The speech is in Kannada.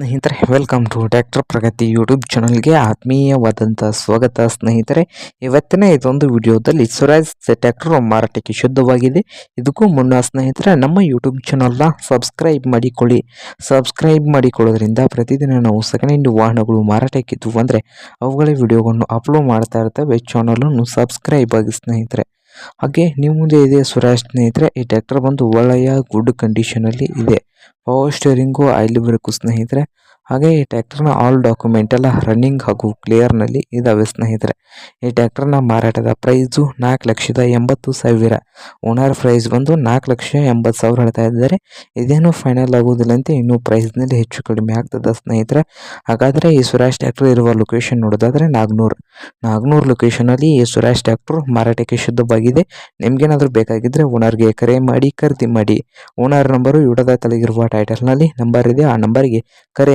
ಸ್ನೇಹಿತರೆ welcome to tractor Pragati YouTube ಚಾನಲ್ಗೆ ಆತ್ಮೀಯವಾದಂಥ ಸ್ವಾಗತ. ಸ್ನೇಹಿತರೆ, ಇವತ್ತಿನ ಇದೊಂದು ವಿಡಿಯೋದಲ್ಲಿ ಸ್ವರಾಜ್ ಟ್ಯಾಕ್ಟರ್ ಮಾರಾಟಕ್ಕೆ ಶುದ್ಧವಾಗಿದೆ. ಇದಕ್ಕೂ ಮುನ್ನ ಸ್ನೇಹಿತರೆ, ನಮ್ಮ ಯೂಟ್ಯೂಬ್ ಚಾನಲ್ನ ಸಬ್ಸ್ಕ್ರೈಬ್ ಮಾಡಿಕೊಳ್ಳಿ. ಸಬ್ಸ್ಕ್ರೈಬ್ ಮಾಡಿಕೊಳ್ಳೋದ್ರಿಂದ ಪ್ರತಿದಿನ ನಾವು ಸೆಕೆಂಡ್ ಹ್ಯಾಂಡ್ ವಾಹನಗಳು ಮಾರಾಟಕ್ಕಿದ್ದು ಅಂದರೆ, ಅವುಗಳ ವಿಡಿಯೋಗಳನ್ನು ಅಪ್ಲೋಡ್ ಮಾಡ್ತಾ ಇರ್ತವೆ. ಚಾನಲನ್ನು ಸಬ್ಸ್ಕ್ರೈಬ್ ಆಗಿ ಸ್ನೇಹಿತರೆ. ಹಾಗೆ ನಿಮ್ಮ ಮುಂದೆ ಇದೆ ಸ್ವರಾಜ್ ಸ್ನೇಹಿತರೆ, ಈ ಟ್ರ್ಯಾಕ್ಟರ್ ಬಂದು ಒಳ್ಳೆಯ ಗುಡ್ ಕಂಡೀಷನ್ ಅಲ್ಲಿ ಇದೆ. ಪವರ್ ಸ್ಟೇರಿಂಗು ಆಯಿಲ್ ಬ್ರೇಕು ಸ್ನೇಹಿತರೆ ಹಾಗೆ ಈ ಟ್ಯಾಕ್ಟರ್ನ ಆಲ್ ಡಾಕ್ಯುಮೆಂಟ್ ಎಲ್ಲ ರನ್ನಿಂಗ್ ಹಾಗೂ ಕ್ಲಿಯರ್ನಲ್ಲಿ ಇದಾವೆ ಸ್ನೇಹಿತರೆ. ಈ ಟ್ಯಾಕ್ಟರ್ನ ಮಾರಾಟದ ಪ್ರೈಸು ನಾಲ್ಕು ಲಕ್ಷದ ಎಂಬತ್ತು ಸಾವಿರ. ಓನರ್ ಪ್ರೈಸ್ ಬಂದು ನಾಲ್ಕು ಲಕ್ಷ ಎಂಬತ್ತು ಸಾವಿರ ಹೇಳ್ತಾ ಇದ್ದಾರೆ. ಇದೇನು ಫೈನಲ್ ಆಗೋದಿಲ್ಲ ಅಂತ ಇನ್ನೂ ಪ್ರೈಸ್ನಲ್ಲಿ ಹೆಚ್ಚು ಕಡಿಮೆ ಆಗ್ತದೆ ಸ್ನೇಹಿತರೆ. ಹಾಗಾದರೆ ಈ ಸುರಾಜ್ ಟ್ಯಾಕ್ಟರ್ ಇರುವ ಲೊಕೇಶನ್ ನೋಡೋದಾದರೆ ನಾಗ್ನೂರು. ನಾಗ್ನೂರು ಲೊಕೇಶನಲ್ಲಿ ಈ ಸುರಾಜ್ ಟ್ಯಾಕ್ಟರ್ ಮಾರಾಟಕ್ಕೆ ಶುದ್ಧವಾಗಿದೆ. ನಿಮ್ಗೇನಾದರೂ ಬೇಕಾಗಿದ್ದರೆ ಓನರ್ಗೆ ಕರೆ ಮಾಡಿ, ಖರೀದಿ ಮಾಡಿ. ಓನರ್ ನಂಬರು ಯುಡದ ತಲೆಗಿರುವ ಟೈಟಲ್ನಲ್ಲಿ ನಂಬರ್ ಇದೆ. ಆ ನಂಬರ್ಗೆ ಕರೆ